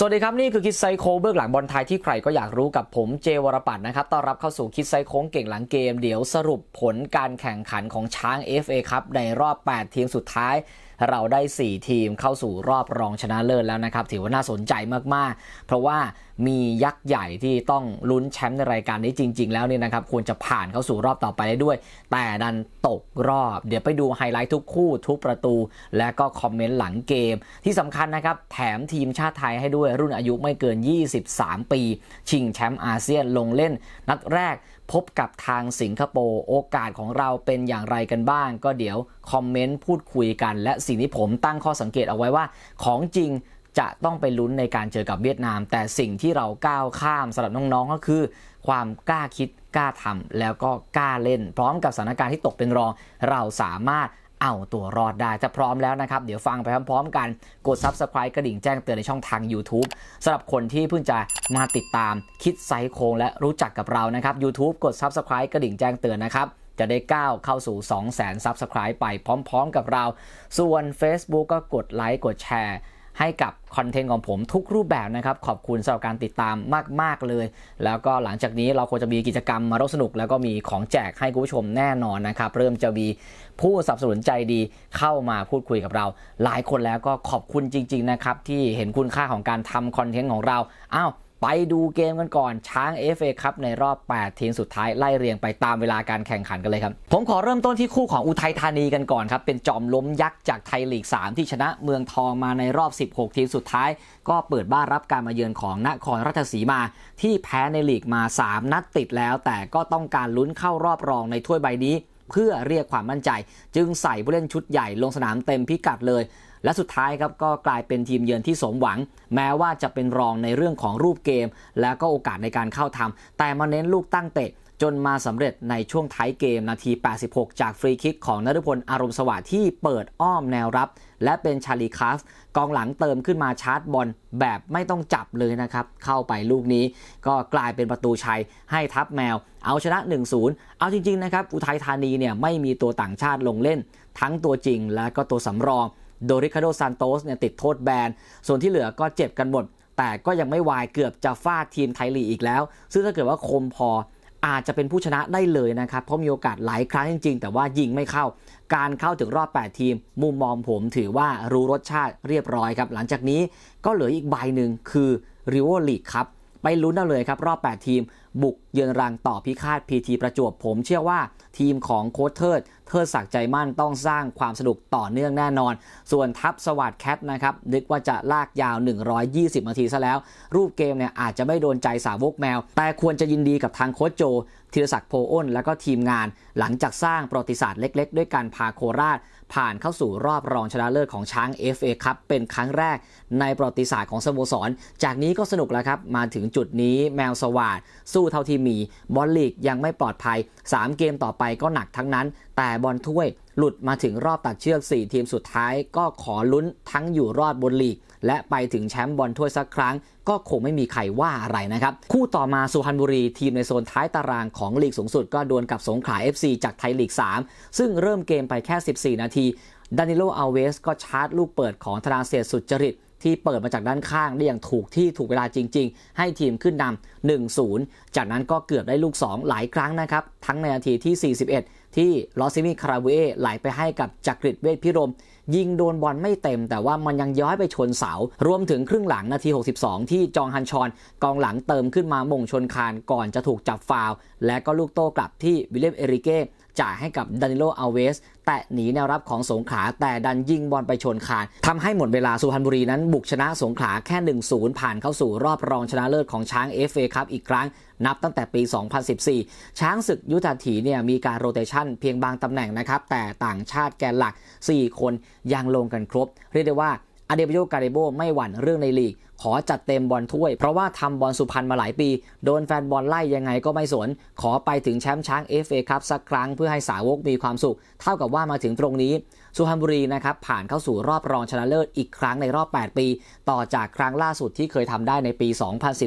สวัสดีครับ นี่คือคิดไซโคเบื้องหลังบอลไทยที่ใครก็อยากรู้กับผมเจวรปัตนนะครับต้อนรับเข้าสู่คิดไซโค้งเก่งหลังเกม เดี๋ยวสรุปผลการแข่งขันของช้าง FA ครับในรอบ 8 ทีมสุดท้าย เราได้ 4 ทีมเข้าสู่รอบรองชนะเลิศแล้วนะครับ ถือว่าน่าสนใจมากๆ เพราะว่ามียักษ์ใหญ่ที่ต้องลุ้นแชมป์ในรายการนี้จริง ๆ แล้วเนี่ยนะครับควรจะผ่านเข้าสู่รอบต่อไปได้ด้วย แต่ดันตกรอบ เดี๋ยวไปดูไฮไลท์ทุกคู่ทุกประตู และก็คอมเมนต์หลังเกม ที่สำคัญนะครับ แถมทีมชาติไทยให้ด้วยรุ่นอายุไม่เกิน 23 ปี ชิงแชมป์อาเซียนลงเล่นนัดแรก พบกับทางสิงคโปร์โอกาสของเราเป็นอย่างไรกันบ้าง ก็เดี๋ยวคอมเมนต์พูดคุยกัน และสิ่งที่ผมตั้งข้อสังเกตเอาไว้ว่า ของจริงจะต้องไปลุ้นในการเจอกับเวียดนาม แต่สิ่งที่เราก้าวข้ามสำหรับน้องๆก็คือ ความกล้าคิดกล้าทำแล้วก็กล้าเล่น พร้อมกับสถานการณ์ที่ตกเป็นรอง เราสามารถ เอาตัวรอดได้จะพร้อมแล้วนะครับ เดี๋ยวฟังไปพร้อมๆกันกด Subscribe กระดิ่งแจ้งเตือนในช่องทาง YouTube สำหรับคนที่เพิ่งจะมาติดตามคิดไซโครงและรู้จักกับเรานะครับ YouTube กด Subscribe กระดิ่งแจ้งเตือนนะครับจะได้ก้าวเข้าสู่ 2 0 0 0 0 0 Subscribe ไปพร้อม ๆ กับเรา ส่วน Facebook ก็กดไลค์กดแชร์ ให้กับคอนเทนต์ของผมทุกรูปแบบนะครับ ขอบคุณสำหรับการติดตามมาก ๆ เลย แล้วก็หลังจากนี้เราควรจะมีกิจกรรมมาร่วมสนุก แล้วก็มีของแจกให้คุณผู้ชมแน่นอนนะครับ เริ่มจะมีผู้สนับสนุนใจดีเข้ามาพูดคุยกับเรา หลายคนแล้วก็ขอบคุณจริง ๆ นะครับ ที่เห็นคุณค่าของการทำคอนเทนต์ของเราอ้าว ไปดูเกมกันก่อนช้าง FA ครับในรอบ 8 ทีมสุดท้ายไล่เรียงไปตามเวลาการแข่งขันกันเลยครับ ผมขอเริ่มต้นที่คู่ของอุทัยธานีกันก่อนครับ เป็นจอมล้มยักษ์จากไทยลีก 3 ที่ชนะเมืองทองมาในรอบ 16 ทีมสุดท้าย ก็เปิดบ้านรับการมาเยือนของนครราชสีมา ที่แพ้ในลีกมา 3 นัดติดแล้ว แต่ก็ต้องการลุ้นเข้ารอบรองในถ้วยใบนี้ เพื่อเรียกความมั่นใจ จึงใส่ผู้เล่นชุดใหญ่ลงสนามเต็มพิกัดเลย และสุดท้ายครับก็กลายเป็นทีมเยือนที่สมหวัง แม้ว่าจะเป็นรองในเรื่องของรูปเกม และก็โอกาสในการเข้าทำแต่มาเน้นลูกตั้งเตะจนมาสำเร็จในช่วงท้ายเกมนาที 86 จากฟรีคิกของนฤพลอารมณ์สวัสดิ์ที่เปิดอ้อมแนวรับ และเป็นชาลีคาฟกองหลังเติมขึ้นมาชาร์จบอลแบบไม่ต้องจับเลยนะครับ เข้าไปลูกนี้ก็กลายเป็นประตูชัยให้ทัพแมว เอาชนะ 1-0 เอาจริง ๆ นะครับ อุทัยธานีเนี่ยไม่มีตัวต่างชาติลงเล่น ทั้งตัวจริงและก็ตัวสำรอง โดริคาโดซานโตสเนี่ยติดโทษแบน ส่วนที่เหลือก็เจ็บกันหมด แต่ก็ยังไม่วายเกือบจะฟาดทีมไทยลีกอีกแล้ว ซึ่งถ้าเกิดว่าคมพออาจจะเป็นผู้ชนะได้เลยนะครับ เพราะมีโอกาสหลายครั้งจริง ๆ แต่ว่ายิงไม่เข้า การเข้าถึงรอบ 8 ทีม มุมมองผมถือว่ารู้รสชาติเรียบร้อยครับ หลังจากนี้ก็เหลืออีกใบหนึ่งคือริวอลีกครับ ไปลุ้นเอาเลยครับรอบ 8 ทีมบุกเยือนรังต่อพิฆาตพีทีประจวบผมเชื่อว่าทีมของโค้ชเทิด เทิดศักดิ์ใจมั่นต้องสร้างความสนุกต่อเนื่องแน่นอน ส่วนทัพสวัสดแคทนะครับ นึกว่าจะลากยาว 120 นาทีซะแล้ว รูปเกมเนี่ยอาจจะไม่โดนใจสาวกแมว แต่ควรจะยินดีกับทางโค้ชโจธีรศักดิ์โพอ้น แล้วก็ทีมงาน หลังจากสร้างประวัติศาสตร์เล็ก ๆ ด้วยการพาโคราช ผ่านเข้าสู่รอบรองชนะเลิศของช้าง FA ครับเป็นครั้งแรกในประวัติศาสตร์ของสโมสร จากนี้ก็สนุกแล้วครับมาถึงจุดนี้แมวสวาดสูู้้เท่าที่มีบอลลีกยังไม่ปลอดภัย 3 เกมต่อไปก็หนักทั้งนั้น แต่บอลถ้วยหลุดมาถึงรอบตัดเชือก 4 ทีมสุดท้าย ก็ขอลุ้นทั้งอยู่รอดบนลีก และไปถึงแชมป์บอลถ้วยสักครั้ง ก็คงไม่มีใครว่าอะไรนะครับ คู่ต่อมาสุพรรณบุรีทีมในโซนท้ายตารางของลีกสูงสุด ก็ดวลกับสงขลา FC จากไทยลีก 3 ซึ่งเริ่มเกมไปแค่ 14 นาทีดานิโลอัลเวสก็ชาร์จลูกเปิดของธนาเศษสุจริต ที่เปิดมาจากด้านข้างได้อย่างถูกที่ถูกเวลาจริง ๆ ให้ทีมขึ้นนำ1-0 จากนั้นก็เกือบได้ลูก 2 หลายครั้งนะครับ ทั้งในนาทีที่ 41 ที่ลอซิมิคาราเวไหลไปให้กับจักริดเวทพิรม ยิงโดนบอลไม่เต็ม แต่ว่ามันยังย้อยไปชนเสา รวมถึงครึ่งหลังนาที 62 ที่จองฮันชอน กองหลังเติมขึ้นมาม่งชนคานก่อนจะถูกจับฟาว และก็ลูกโต้กลับที่วิลเลมเอริเก้ จ่ายให้กับดานิโลอัลเวส แตะหนีแนวรับของสงขลาแต่ดันยิงบอลไปชนคานทำให้หมดเวลาสุพรรณบุรีนั้นบุกชนะสงขลาแค่ 1-0 ผ่านเข้าสู่รอบรองชนะเลิศของช้าง FA ครับอีกครั้งนับตั้งแต่ปี 2014 ช้างศึกยุทธถีเนี่ยมีการโรเตชันเพียงบางตำแหน่งนะครับ แต่ต่างชาติแกนหลัก 4 คนยังลงกันครบ เรียกได้ว่าอเดบโยการิโบไม่หวั่นเรื่องในลีก ขอจัดเต็มบอลถ้วย เพราะว่าทำบอลสุพรรณมาหลายปี โดนแฟนบอลไล่ยังไงก็ไม่สน ขอไปถึงแชมป์ช้าง FA ครับสักครั้งเพื่อให้สาวกมีความสุข เท่ากับว่ามาถึงตรงนี้ สุพรรณบุรีนะครับผ่านเข้าสู่รอบรองชนะเลิศอีกครั้งในรอบ 8 ปี ต่อจากครั้งล่าสุดที่เคยทำได้ในปี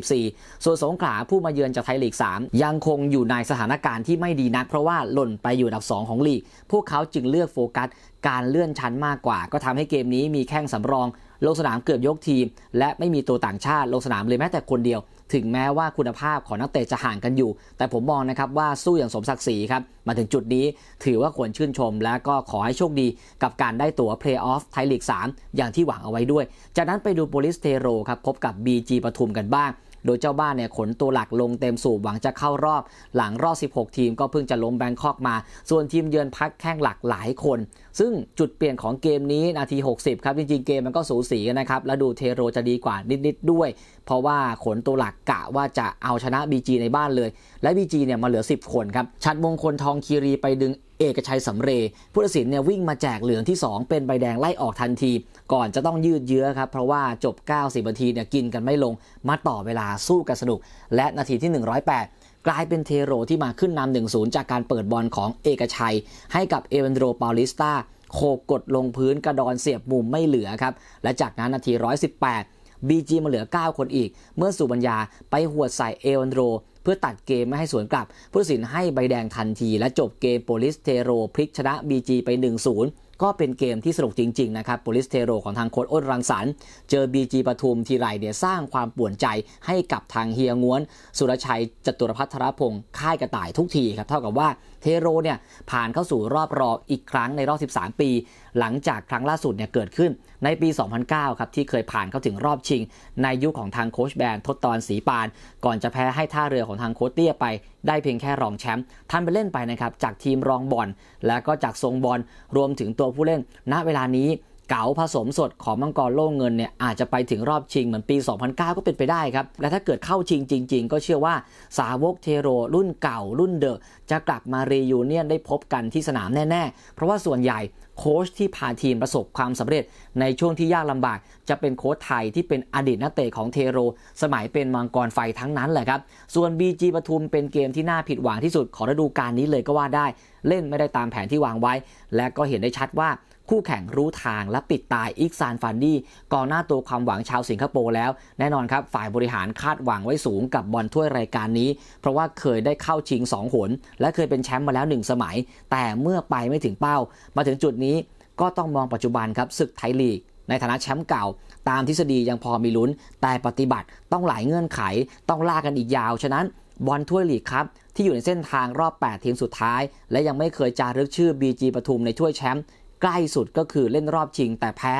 2014 ส่วนสงขลาผู้มาเยือนจากไทยลีก 3 ยังคงอยู่ในสถานการณ์ที่ไม่ดีนัก เพราะว่าหล่นไปอยู่อันดับ 2 ของลีก พวกเขาจึงเลือกโฟกัสการเลื่อนชั้นมากกว่า ก็ทำให้เกมนี้มีแข้งสำรอง ลงสนามเกือบยกทีม และไม่มีตัวต่างชาติลงสนามเลยแม้แต่คนเดียว ถึงแม้ว่าคุณภาพของนักเตะจะห่างกันอยู่ แต่ผมมองนะครับว่าสู้อย่างสมศักดิ์ศรีครับมาถึงจุดนี้ถือว่าควรชื่นชม และก็ขอให้โชคดีกับการได้ตั๋วเพลย์ออฟไทยลีก 3 อย่างที่หวังเอาไว้ด้วย จากนั้นไปดูโปลิสเทโรครับพบกับ BG ปทุมกันบ้าง โดยเจ้าบ้านเนี่ยขนตัวหลักลงเต็มสูบหวังจะเข้ารอบหลังรอบ 16 ทีมก็เพิ่งจะล้มแบงคอกมา ส่วนทีมเยือนพักแข้งหลักหลายคน ซึ่งจุดเปลี่ยนของเกมนี้นาที 60 ครับ จริงๆ เกมมันก็สูสีกันนะครับ แล้วดูเทโรจะดีกว่านิดๆด้วย เพราะว่าขนตัวหลักกะว่าจะเอาชนะ BG ในบ้านเลย และ BG เนี่ยมาเหลือ 10 คนครับชัดมงคลทองคีรีไปดึง เอกชัยสำเรย์ผู้ตัดสินเนี่ยวิ่งมาแจกเหลืองที่ 2 เป็นใบแดงไล่ออกทันที ก่อนจะต้องยืดเยื้อครับ เพราะว่าจบ 90นาทีเนี่ยกินกันไม่ลง มาต่อเวลาสู้กันสนุก และนาทีที่ 108 กลายเป็นเทโรที่มาขึ้นนำ1-0 จากการเปิดบอลของเอกชัย ให้กับเอเวนโดปาลิสตาโคกดลงพื้นกระดอนเสียบมุมไม่เหลือครับ และจากนั้นนาที 118 BG มาเหลือ 9 คนอีก เมื่อสุบัญญาไปหวดใส่เอวันโด เพื่อตัดเกมไม่ให้สวนกลับผู้ตัดสินให้ใบแดงทันที และจบเกมโปลิสเทโรพลิกชนะ BG ไป 1-0 ก็เป็นเกมที่สนุกจริง ๆ นะครับโปลิสเทโรของทางโค้ชอ้นรังสรรค์เจอ BG ปทุมทีไรเนี่ยสร้างความป่วนใจให้กับทางเฮียง้วน สุรชัยจตุรพัฒรพงศ์ค่ายกระต่ายทุกทีครับเท่ากับว่าเทโรเนี่ยผ่านเข้าสู่รอบรองอีกครั้งในรอบ 13 ปี หลังจากครั้งล่าสุดเนี่ยเกิดขึ้นในปี 2009 ครับที่เคยผ่านเข้าถึงรอบชิง ในยุคของทางโคชแบนทดตอนสีปาน ก่อนจะแพ้ให้ท่าเรือของทางโคชเตี้ยไป ได้เพียงแค่รองแชมป์ท่านไปเล่นไปนะครับจากทีมรองบอลแล้วก็จากทรงบอลรวมถึงตัวผู้เล่นณเวลานี้ เก๋าผสมสดของมังกรโล่เงินเนี่ยอาจจะไปถึงรอบชิงเหมือนปี 2009 ก็เป็นไปได้ครับ และถ้าเกิดเข้าชิงจริง ๆ ก็เชื่อว่าสาวกเทโร รุ่นเก่ารุ่นเดอะจะกลับมารียูเนียนได้พบกันที่สนามแน่ ๆ เพราะว่าส่วนใหญ่โค้ชที่พาทีมประสบความสำเร็จในช่วงที่ยากลำบาก จะเป็นโค้ชไทยที่เป็นอดีตนักเตะของเทโร สมัยเป็นมังกรไฟทั้งนั้นแหละครับ ส่วน BG ปทุมเป็นเกมที่น่าผิดหวังที่สุดของฤดูกาลนี้เลยก็ว่าได้ เล่นไม่ได้ตามแผนที่วางไว้ และก็เห็นได้ชัดว่า คู่แข่งรู้ทางและปิดตายอิกซานฟันดี้กองหน้าตัวความหวังชาวสิงคโปร์แล้ว แน่นอนครับ ฝ่ายบริหารคาดหวังไว้สูงกับบอลถ้วยรายการนี้ เพราะว่าเคยได้เข้าชิง 2 หน และเคยเป็นแชมป์มาแล้ว 1 สมัย แต่เมื่อไปไม่ถึงเป้า มาถึงจุดนี้ก็ต้องมองปัจจุบันครับศึกไทยลีกในฐานะแชมป์เก่า ตามทฤษฎียังพอมีลุ้น แต่ปฏิบัติต้องหลายเงื่อนไข ต้องล่ากันอีกยาว ฉะนั้นบอลถ้วยลีกครับ ที่อยู่ในเส้นทางรอบ 8 ทีมสุดท้าย และยังไม่เคยจารึกชื่อ BG ปทุมในถ้วยแชมป์ ใกล้สุดก็คือเล่นรอบชิงแต่แพ้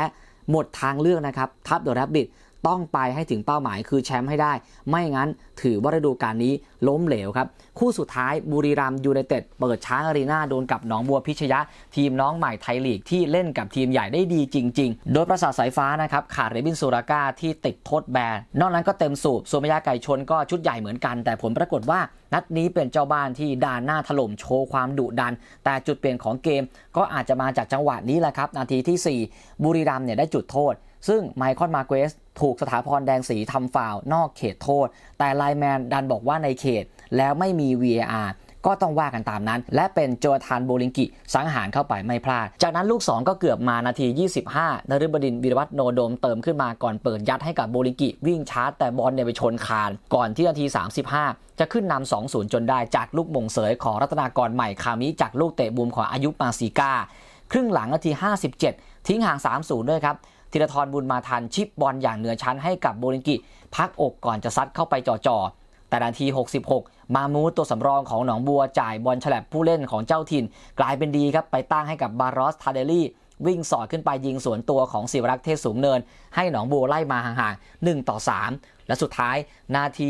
หมดทางเลือกนะครับทับเดอะแรบบิท ต้องไปให้ถึงเป้าหมายคือแชมป์ให้ได้ ไม่งั้นถือว่าฤดูกาลนี้ล้มเหลวครับ คู่สุดท้ายบุรีรัมยูไนเต็ดเปิดช้างอารีนาโดนกับหนองบัวพิชยะ ทีมน้องใหม่ไทยลีกที่เล่นกับทีมใหญ่ได้ดีจริง ๆ โดยประสาทสายฟ้านะครับขาดเรบินซูราก้าที่ติดโทษแบน นอกนั้นก็เต็มสูบโซมยาไก่ชนก็ชุดใหญ่เหมือนกัน แต่ผลปรากฏว่านัดนี้เป็นเจ้าบ้านที่ด่านหน้าถล่มโชว์ความดุดัน แต่จุดเปลี่ยนของเกมก็อาจจะมาจากจังหวะนี้แหละครับนาทีที่ 4 บุรีรัมย์เนี่ยได้จุดโทษ ซึ่งไมคอนมาเกสถูกสถาพรแดงสีทำฟาวนอกเขตโทษ แต่ไลแมนดันบอกว่าในเขตแล้วไม่มี VAR ก็ต้องว่ากันตามนั้น และเป็นโจทานโบลิงกิ สังหารเข้าไปไม่พลาด จากนั้นลูก 2 ก็เกือบมานาที 25นฤบดินวิรวัฒโนโดมเติมขึ้นมาก่อนเปิดยัดให้กับโบลิงกิ วิ่งชาร์จแต่บอลเนี่ยไปชนคาน ก่อนที่นาที 35 จะขึ้นนำ2-0 จนได้จากลูกมงเสยของรัตนากรใหม่คามิจากลูกเตะบุมของอายุมาซีกาครึ่งหลังนาที 57 ทิ้งห่าง 3-0 ด้วยครับ ธีรทรบุญมาทันชิปบอลอย่างเหนือชั้นให้กับโบลิงกิ พักอกก่อนจะซัดเข้าไปจ่อๆ แต่นาที 66 มามูตัวสำรองของหนองบัวจ่ายบอลฉลับผู้เล่นของเจ้าถิ่น กลายเป็นดีครับ ไปตั้งให้กับบารอสทาเดลี่ วิ่งสอดขึ้นไปยิงสวนตัวของศิวรักษ์เทศสูงเนิน ให้หนองบัวไล่มาห่างๆ1ต่อ3และสุดท้ายนาที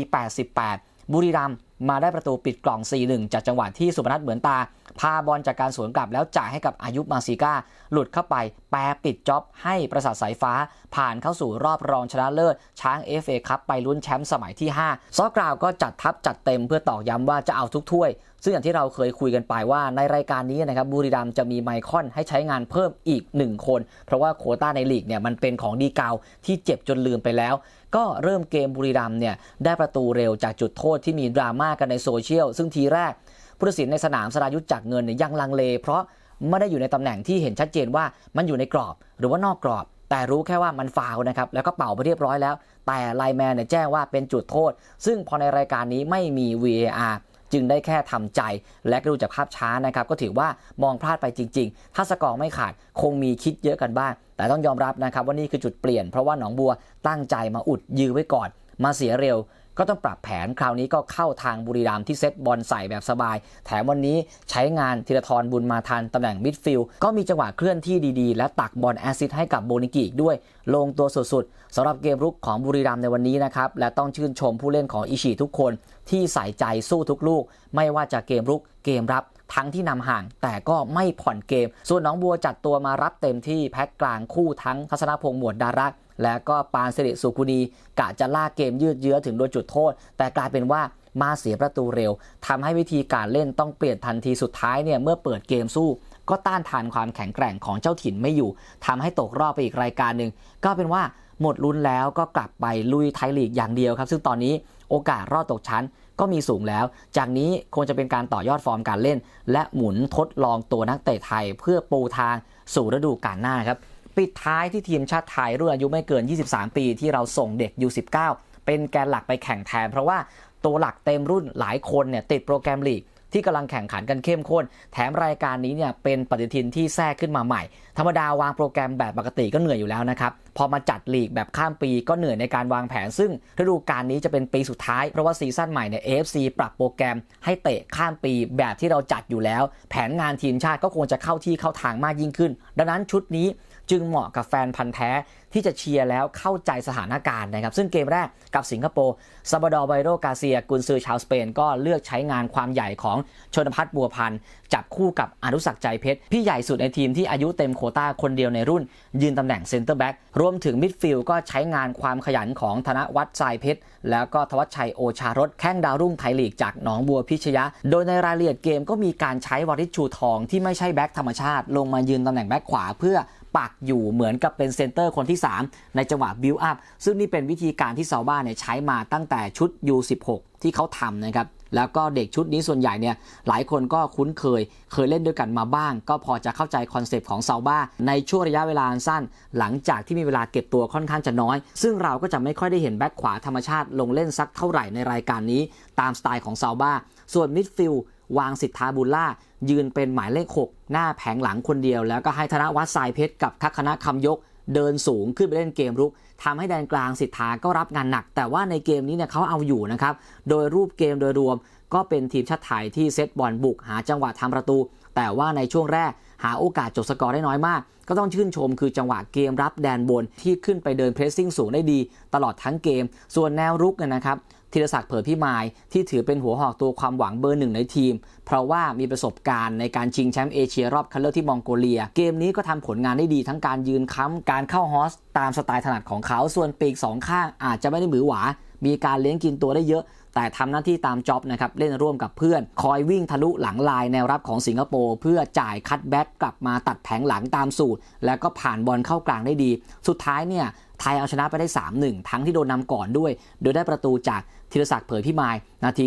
88 บุรีรัมย์ มาได้ประตูปิดกล่อง 4-1 จากจังหวะที่สุพนัทเหมือนตา พาบอลจากการสวนกลับแล้วจ่ายให้กับอายุมาซิก้า หลุดเข้าไป แปรปิดจ็อบให้ประสาทสายฟ้า ผ่านเข้าสู่รอบรองชนะเลิศ ช้าง FA คัพไปลุ้นแชมป์สมัยที่ 5 ซอกราวก็จัดทัพจัดเต็มเพื่อตอกย้ำว่าจะเอาทุกถ้วย ซึ่งอย่างที่เราเคยคุยกันไปว่าในรายการนี้นะครับบุรีรัมจะมีไมคอนให้ใช้งานเพิ่มอีก 1 คน เพราะว่าโคต้าในลีกเนี่ยมันเป็นของดีเกาที่เจ็บจนลืมไปแล้ว ก็เริ่มเกมบุรีรัมเนี่ยได้ประตูเร็วจากจุดโทษที่มีดราม่ากันในโซเชียลซึ่งทีแรกผู้ตัดสินในสนามสรายุทธจักเงินเนี่ยยังลังเล เพราะไม่ได้อยู่ในตำแหน่งที่เห็นชัดเจนว่ามันอยู่ในกรอบ หรือว่านอกกรอบ แต่รู้แค่ว่ามันฟาวนะครับแล้วก็เป่าไปเรียบร้อยแล้ว แต่ไลแมนเนี่ยแจ้งว่าเป็นจุดโทษ ซึ่งพอในรายการนี้ไม่มี VAR จึงได้แค่ทำใจและก็ดูจากภาพช้านะครับ ก็ถือว่ามองพลาดไปจริง ๆ ถ้าสกอร์ไม่ขาดคงมีคิดเยอะกันบ้าง แต่ต้องยอมรับนะครับว่านี่คือจุดเปลี่ยน เพราะว่าหนองบัวตั้งใจมาอุดยื้อไว้ก่อน มาเสียเร็วก็ต้องปรับแผนคราวนี้ก็เข้าทางบุรีรัมย์ที่เซตบอลใส่แบบสบาย แถมวันนี้ใช้งานธีรทรบุญมาทันตำแหน่งมิดฟิลด์ก็มีจังหวะเคลื่อนที่ดีๆ และตักบอลแอซิดให้กับโบนิกิอีกด้วย ลงตัวสุดๆสำหรับเกมรุกของบุรีรัมย์ในวันนี้นะครับ และต้องชื่นชมผู้เล่นของอิชิทุกคน ที่ใส่ใจสู้ทุกลูก ไม่ว่าจะเกมรุกเกมรับ ทั้งที่นำห่างแต่ก็ไม่ผ่อนเกม ส่วนน้องบัวจัดตัวมารับเต็มที่แพ็กกลางคู่ทั้งทัศนพงษ์หมวดดารักและก็ปานสิริสุกุณีกะจะลากเกมยืดเยื้อถึงโดนจุดโทษ แต่กลายเป็นว่ามาเสียประตูเร็วทำให้วิธีการเล่นต้องเปลี่ยนทันทีสุดท้ายเนี่ยเมื่อเปิดเกมสู้ ก็ต้านทานความแข็งแกร่งของเจ้าถิ่นไม่อยู่ทำให้ตกรอบไปอีกรายการหนึ่งก็เป็นว่าหมดลุ้นแล้วก็กลับไปลุยไทยลีกอย่างเดียวครับ ซึ่งตอนนี้ โอกาสรอดตกชั้นก็มีสูงแล้ว จากนี้คงจะเป็นการต่อยอดฟอร์มการเล่น และหมุนทดลองตัวนักเตะไทย เพื่อปูทางสู่ฤดูกาลหน้าครับ ปิดท้ายที่ทีมชาติไทยรุ่นอายุไม่เกิน 23 ปีที่เราส่งเด็ก U19 เป็นแกนหลักไปแข่งแทน เพราะว่าตัวหลักเต็มรุ่นหลายคนเนี่ยติดโปรแกรมลีก ที่กำลังแข่งขันกันเข้มข้น แถมรายการนี้เนี่ยเป็นปฏิทินที่แทรกขึ้นมาใหม่ ธรรมดาวางโปรแกรมแบบปกติก็เหนื่อยอยู่แล้วนะครับ พอมาจัดลีกแบบข้ามปีก็เหนื่อยในการวางแผน ซึ่งฤดูกาลนี้จะเป็นปีสุดท้าย เพราะว่าซีซั่นใหม่เนี่ย AFC ปรับโปรแกรมให้เตะข้ามปีแบบที่เราจัดอยู่แล้ว แผนงานทีมชาติก็คงจะเข้าที่เข้าทางมากยิ่งขึ้น ดังนั้นชุดนี้ จึงเหมาะกับแฟนพันธ์แท้ที่จะเชียร์แล้วเข้าใจสถานการณ์นะครับ ซึ่งเกมแรกกับสิงคโปร์ซาบดอร์ไบโรกาเซีย กุนซือชาวสเปนก็เลือกใช้งานความใหญ่ของชนพัฒน์บัวพันธ์จับคู่กับอนุสักใจเพชร พี่ใหญ่สุดในทีมที่อายุเต็มโคต้าคนเดียวในรุ่น ยืนตำแหน่งเซนเตอร์แบ็กรวมถึงมิดฟิลด์ก็ใช้งานความขยันของธนวัฒน์ทรายเพชร แล้วก็ทวัชชัยโอชารสแข้งดาวรุ่งไทยลีกจากหนองบัวพิชยะ โดยในรายละเอียดเกมก็มีการใช้วริชชูทองที่ไม่ใช่แบ็กธรรมชาติ ลงมายืนตำแหน่งแบ็กขวาเพื่อ ปักอยู่เหมือนกับเป็นเซนเตอร์คนที่ 3 ในจังหวะบิวอัพซึ่งนี่เป็นวิธีการที่ซาบ้าเนี่ยใช้มาตั้งแต่ชุด U16 ที่เขาทำนะครับ แล้วก็เด็กชุดนี้ส่วนใหญ่เนี่ยหลายคนก็คุ้นเคย เคยเล่นด้วยกันมาบ้าง ก็พอจะเข้าใจคอนเซปต์ของซาบ้าในช่วงระยะเวลาสั้น หลังจากที่มีเวลาเก็บตัวค่อนข้างจะน้อย ซึ่งเราก็จะไม่ค่อยได้เห็นแบ็คขวาธรรมชาติลงเล่นสักเท่าไหร่ในรายการนี้ ตามสไตล์ของซาบ้าส่วนมิดฟิลด์ วางสิทธาบุลล่ายืนเป็นหมายเลข 6 หน้าแผงหลังคนเดียว แล้วก็ให้ธนวัฒน์สายเพชรกับทักคณะคำยกเดินสูงขึ้นไปเล่นเกมรุกทำให้แดนกลางสิทธาก็รับงานหนัก แต่ว่าในเกมนี้เนี่ยเขาเอาอยู่นะครับ โดยรูปเกมโดยรวม ก็เป็นทีมชาติไทยที่เซตบอลบุกหาจังหวะทำประตู แต่ว่าในช่วงแรกหาโอกาสจบสกอร์ได้น้อยมาก ก็ต้องชื่นชมคือจังหวะเกมรับแดนบนที่ขึ้นไปเดินเพรสซิ่งสูงได้ดี ตลอดทั้งเกม ส่วนแนวรุกเนี่ยนะครับ ธีรศักดิ์เผยพิมายที่ถือเป็นหัวหอกตัวความหวังเบอร์หนึ่งในทีม เพราะว่ามีประสบการณ์ในการชิงแชมป์เอเชียรอบคัดเลือกที่มองโกเลีย เกมนี้ก็ทำผลงานได้ดีทั้งการยืนค้ำการเข้าฮอส ตามสไตล์ถนัดของเขาส่วนปีกสองข้างอาจจะไม่ได้มือหวา มีการเลี้ยงกินตัวได้เยอะแต่ทำหน้าที่ตามจ็อบนะครับ เล่นร่วมกับเพื่อน คอยวิ่งทะลุหลังลายแนวรับของสิงคโปร์เพื่อจ่ายคัตแบ็กกลับมาตัดแผงหลังตามสูตร แล้วก็ผ่านบอลเข้ากลางได้ดี สุดท้ายเนี่ย ไทยเอาชนะไปได้ 3-1 ทั้งที่โดนนำก่อนด้วย โดยได้ประตูจาก ธีรศักดิ์เผยพิมาย นาที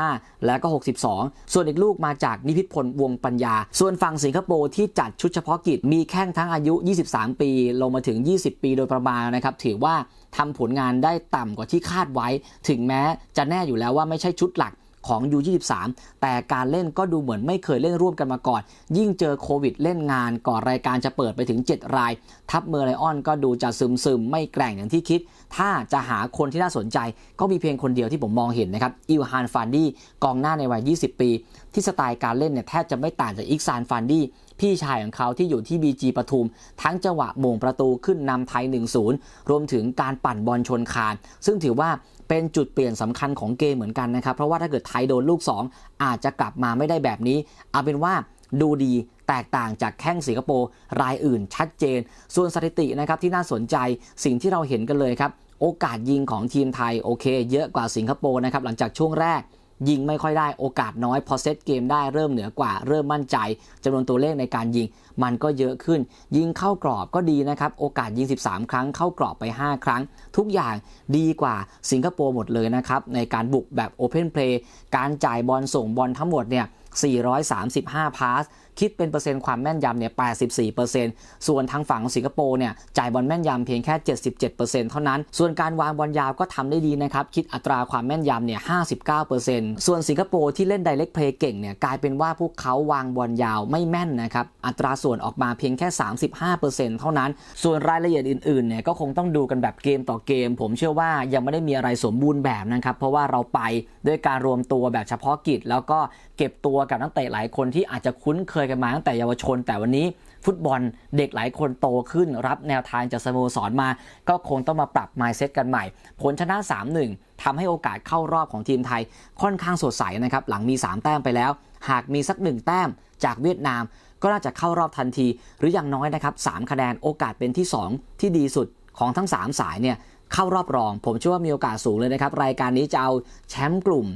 45 แล้วก็ 62 ส่วนอีกลูกมาจากนิพิษพลวงปัญญา ส่วนฝั่งสิงคโปร์ที่จัดชุดเฉพาะกิจมีแข้งทั้งอายุ 23 ปี ลงมาถึง 20 ปีโดยประมาณนะครับ ถือว่าทำผลงานได้ต่ำกว่าที่คาดไว้ ถึงแม้จะแน่อยู่แล้วว่าไม่ใช่ชุดหลัก ของ U23 แต่การเล่นก็ดูเหมือนไม่เคยเล่นร่วมกันมาก่อน ยิ่งเจอโควิดเล่นงานก่อนรายการจะเปิดไปถึง 7 ราย ทัพเมอร์ไลออนก็ดูจะซึมซึมไม่แกร่งอย่างที่คิด ถ้าจะหาคนที่น่าสนใจ ก็มีเพียงคนเดียวที่ผมมองเห็นนะครับอิวฮานฟานดี้กองหน้าในวัย 20 ปี ที่สไตล์การเล่นเนี่ยแทบจะไม่ต่างจากอิกซานฟานดี้พี่ชายของเขาที่อยู่ที่ BG ปทุม ทั้งจังหวะโมงประตูขึ้นนำไทย 1-0 รวมถึงการปั่นบอลชนคาน ซึ่งถือว่า เป็นจุดเปลี่ยนสำคัญของเกมเหมือนกันนะครับ เพราะว่าถ้าเกิดไทยโดนลูก 2 อาจจะกลับมาไม่ได้แบบนี้ เอาเป็นว่าดูดีแตกต่างจากแข้งสิงคโปร์รายอื่นชัดเจน ส่วนสถิตินะครับที่น่าสนใจสิ่งที่เราเห็นกันเลยครับ โอกาสยิงของทีมไทยโอเค เยอะกว่าสิงคโปร์นะครับหลังจากช่วงแรก ยิงไม่ค่อยได้โอกาสน้อย พอเซตเกมได้เริ่มเหนือกว่า เริ่มมั่นใจจำนวนตัวเลขในการยิง มันก็เยอะขึ้น ยิงเข้ากรอบก็ดีนะครับ โอกาสยิง 13 ครั้งเข้ากรอบไป 5 ครั้ง ทุกอย่างดีกว่าสิงคโปร์หมดเลยนะครับ ในการบุกแบบโอเพนเพลย์การจ่ายบอลส่งบอลทั้งหมดเนี่ย435 พาส คิดเป็นเปอร์เซ็นต์ความแม่นยำเนี่ย 84%ส่วนทางฝั่งสิงคโปร์เนี่ยจ่ายบอลแม่นยำเพียงแค่ 77%เท่านั้น ส่วนการวางบอลยาวก็ทำได้ดีนะครับ คิดอัตราความแม่นยำเนี่ย 59%ส่วนสิงคโปร์ที่เล่นไดเ e กเพลย์เก่งเนี่ยกลายเป็นว่าพวกเขาวางบอลยาวไม่แม่นนะครับอัตราส่วนออกมาเพียงแค่ 35%เท่านั้น ส่วนรายละเอียดอื่นๆเนี่ยก็คงต้องดูกันแบบเกมต่อเกม ผมเชื่อว่ายังไม่ได้มีอะไรสมบูรณ์แบบนะครับเพราะว่าเราไปด้วยการรวมตัวแบบเฉพาะกิจ แล้วก็เก็บตัวกับนักเตะหลายคนที่อาจจะคุ้นเคยกันมาตั้งแต่เยาวชน แต่วันนี้ฟุตบอลเด็กหลายคนโตขึ้น รับแนวทางจากสโมสรมา ก็คงต้องมาปรับ mindset กันใหม่ ผลชนะ 3-1ทำให้โอกาสเข้ารอบของทีมไทยค่อนข้างสดใสนะครับ หลังมี 3 แต้มไปแล้ว หากมีสัก 1 แต้มจากเวียดนาม ก็น่าจะเข้ารอบทันที หรืออย่างน้อยนะครับ3คะแนนโอกาสเป็นที่ 2 ที่ดีสุดของทั้ง 3 สายเนี่ยเข้ารอบรอง ผมเชื่อว่ามีโอกาสสูงเลยนะครับรายการนี้จะเอาแชมป์กลุ่ม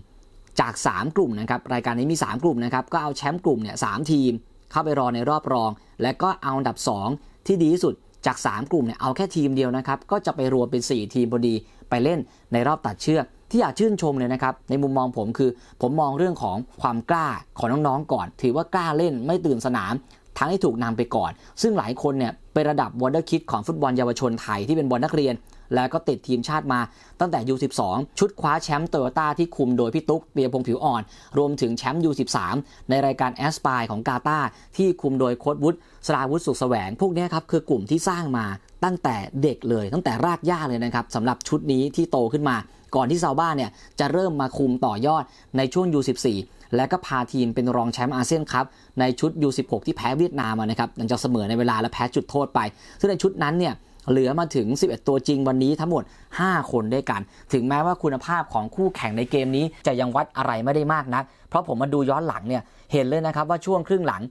จาก 3 กลุ่มนะครับรายการนี้มี 3 กลุ่มนะครับก็เอาแชมป์กลุ่มเนี่ยสทีม เข้าไปรอในรอบรอง และก็เอาอันดับ 2 ที่ดีที่สุดจาก 3 กลุ่มเนี่ยเอาแค่ทีมเดียวนะครับก็จะไปรวมเป็น 4 ทีมพอดีไปเล่นในรอบตัดเชือกที่อยากชื่นชมเลยนะครับในมุมมองผมคือผมมองเรื่องของความกล้าของน้องๆก่อน ถือว่ากล้าเล่นไม่ตื่นสนาม ทั้งที่ถูกนำไปก่อน ซึ่งหลายคนเนี่ยเป็นระดับวอเตอร์คิดของฟุตบอลเยาวชนไทยที่เป็นบอลนักเรียน แล้วก็ติดทีมชาติมาตั้งแต่ U12 ชุดคว้าแชมป์โตโยต้าที่คุมโดยพี่ตุ๊กเปียพงผิวอ่อน รวมถึงแชมป์ U13 ในรายการแอสปายของกาตาที่คุมโดยโค้ดวุฒิสราวุฒิสุขแสวง พวกนี้ครับคือกลุ่มที่สร้างมาตั้งแต่เด็กเลย ตั้งแต่รากหญ้าเลยนะครับสำหรับชุดนี้ที่โตขึ้นมา ก่อนที่ซาบ้าเนี่ยจะเริ่มมาคุมต่อยอดในช่วง U14 และก็พาทีมเป็นรองแชมป์อาเซียนคัพในชุด U16 ที่แพ้เวียดนามนะครับหลังจากเสมอในเวลาและแพ้จุดโทษไป ซึ่งในชุดนั้นเนี่ย เหลือมาถึง 11 ตัวจริงวันนี้ทั้งหมด 5 คนด้วยกัน ถึงแม้ว่าคุณภาพของคู่แข่งในเกมนี้จะยังวัดอะไรไม่ได้มากนัก เพราะผมมาดูย้อนหลังเนี่ยเห็นเลยนะครับว่าช่วงครึ่งหลัง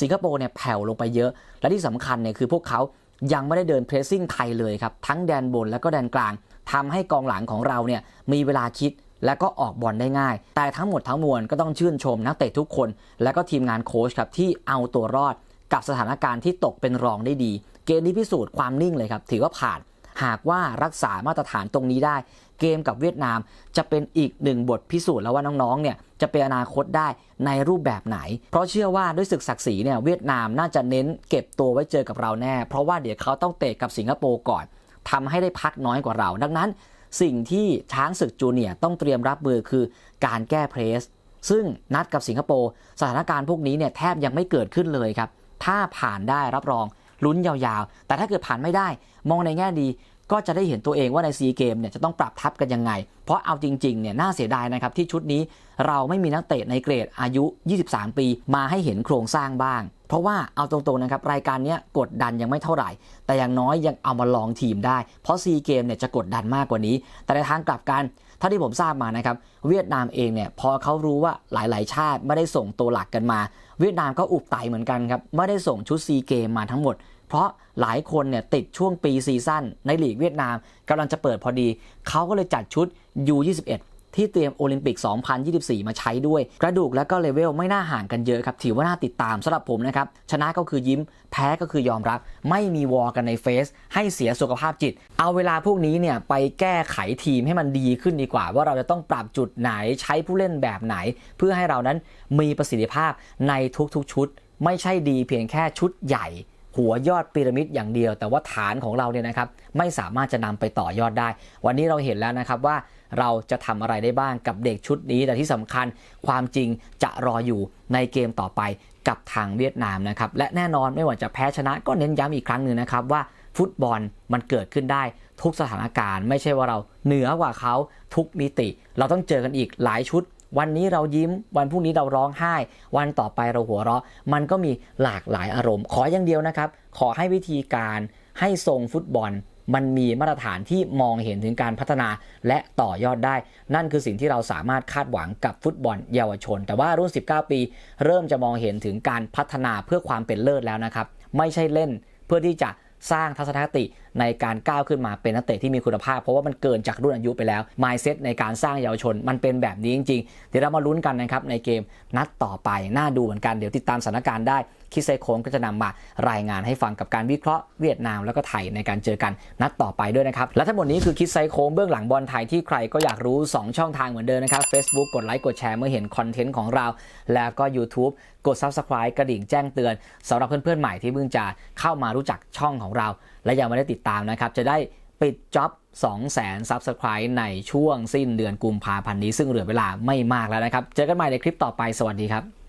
สิงคโปร์เนี่ยแผ่วลงไปเยอะ และที่สำคัญเนี่ยคือพวกเขายังไม่ได้เดินเพรสซิ่งไทยเลยครับทั้งแดนบนและก็แดนกลางทำให้กองหลังของเราเนี่ยมีเวลาคิดและก็ออกบอลได้ง่าย แต่ทั้งหมดทั้งมวลก็ต้องชื่นชมนักเตะทุกคน และก็ทีมงานโค้ชครับที่เอาตัวรอดกับสถานการณ์ที่ตกเป็นรองได้ดี เกมนี้พิสูจน์ความนิ่งเลยครับ ถือว่าผ่านหากว่ารักษามาตรฐานตรงนี้ได้ เกมกับเวียดนามจะเป็นอีกหนึ่งบทพิสูจน์แล้วว่าน้องๆ เนี่ยจะเป็นอนาคตได้ในรูปแบบไหน เพราะเชื่อว่าด้วยศึกศักดิ์ศรีเนี่ยเวียดนามน่าจะเน้นเก็บตัวไว้เจอกับเราแน่ เพราะว่าเดี๋ยวเขาต้องเตะกับสิงคโปร์ก่อนทำให้ได้พักน้อยกว่าเรา ดังนั้น สิ่งที่ช้างศึกจูเนียร์ต้องเตรียมรับมือคือการแก้เพรส ซึ่งนัดกับสิงคโปร์สถานการณ์พวกนี้เนี่ยแทบยังไม่เกิดขึ้นเลยครับ ถ้าผ่านได้รับรอง ลุ้นยาวๆ แต่ถ้าเกิดผ่านไม่ได้ มองในแง่ดีก็จะได้เห็นตัวเองว่าในซีเกมเนี่ยจะต้องปรับทับกันยังไง เพราะเอาจริงๆเนี่ยน่าเสียดายนะครับที่ชุดนี้เราไม่มีนักเตะในเกรดอายุ 23 ปี มาให้เห็นโครงสร้างบ้าง เพราะว่าเอาตรงๆนะครับรายการนี้กดดันยังไม่เท่าไหร่ แต่อย่างน้อยยังเอามาลองทีมได้ เพราะซีเกมเนี่ยจะกดดันมากกว่านี้ แต่ในทางกลับกันเท่าที่ผมทราบมานะครับเวียดนามเองเนี่ยพอเขารู้ว่าหลายๆ ชาติไม่ได้ส่งตัวหลักกันมา เวียดนามก็อุบไตเหมือนกันครับไม่ได้ส่งชุดซีเกมมาทั้งหมด เพราะหลายคนเนี่ยติดช่วงปีซีซั่นในหลีกเวียดนามกำลังจะเปิดพอดี เขาก็เลยจัดชุด U21 ที่เตรียมโอลิมปิก 2024 มาใช้ด้วย กระดูกและก็เลเวลไม่น่าห่างกันเยอะครับ ถือว่าน่าติดตามสำหรับผมนะครับ ชนะก็คือยิ้ม แพ้ก็คือยอมรับ ไม่มีวอกันในเฟซ ให้เสียสุขภาพจิต เอาเวลาพวกนี้เนี่ยไปแก้ไขทีมให้มันดีขึ้นดีกว่า ว่าเราจะต้องปรับจุดไหนใช้ผู้เล่นแบบไหน เพื่อให้เรานั้นมีประสิทธิภาพในทุกๆชุด ไม่ใช่ดีเพียงแค่ชุดใหญ่หัวยอดพีระมิดอย่างเดียว แต่ว่าฐานของเราเนี่ยนะครับไม่สามารถจะนำไปต่อยอดได้ วันนี้เราเห็นแล้วนะครับว่า เราจะทำอะไรได้บ้างกับเด็กชุดนี้ แต่ที่สำคัญความจริงจะรออยู่ในเกมต่อไปกับทางเวียดนามนะครับ และแน่นอนไม่ว่าจะแพ้ชนะก็เน้นย้ำอีกครั้งหนึ่งนะครับว่าฟุตบอลมันเกิดขึ้นได้ทุกสถานการณ์ ไม่ใช่ว่าเราเหนือกว่าเขาทุกมิติ เราต้องเจอกันอีกหลายชุด วันนี้เรายิ้ม วันพรุ่งนี้เราร้องไห้ วันต่อไปเราหัวเราะ มันก็มีหลากหลายอารมณ์ ขออย่างเดียวนะครับ ขอให้วิธีการให้ทรงฟุตบอล มันมีมาตรฐานที่มองเห็นถึงการพัฒนาและต่อยอดได้ นั่นคือสิ่งที่เราสามารถคาดหวังกับฟุตบอลเยาวชน แต่ว่ารุ่น 19 ปี เริ่มจะมองเห็นถึงการพัฒนาเพื่อความเป็นเลิศแล้วนะครับ ไม่ใช่เล่นเพื่อที่จะสร้างทัศนคติ ในการก้าวขึ้นมาเป็นนักเตะที่มีคุณภาพ เพราะว่ามันเกินจากรุ่นอายุไปแล้ว mindset ในการสร้างเยาวชน มันเป็นแบบนี้จริงๆ เดี๋ยวเรามาลุ้นกันนะครับในเกมนัดต่อไป น่าดูเหมือนกัน เดี๋ยวติดตามสถานการณ์ได้ คิดไซโค้งก็จะนำมารายงานให้ฟังกับการวิเคราะห์เวียดนามแล้วก็ไทยในการเจอกันนัดต่อไปด้วยนะครับ และทั้งหมดนี้คือคิดไซโค้งเบื้องหลังบอลไทยที่ใครก็อยากรู้ 2 ช่องทางเหมือนเดิมนะครับ Facebook กดไลค์กดแชร์เมื่อเห็นคอนเทนต์ของเรา แล้วก็ YouTube กด Subscribe กระดิ่งแจ้งเตือนสำหรับเพื่อนๆใหม่ที่เพิ่งจะเข้ามารู้จักช่องของเรา และยังไม่ได้ติดตามนะครับ จะได้ปิดจ็อบ200,000 Subscribe ในช่วงสิ้นเดือนกุมภาพันธ์นี้ ซึ่งเหลือเวลาไม่มากแล้วนะครับ เจอกันใหม่ในคลิปต่อไป สวัสดีครับ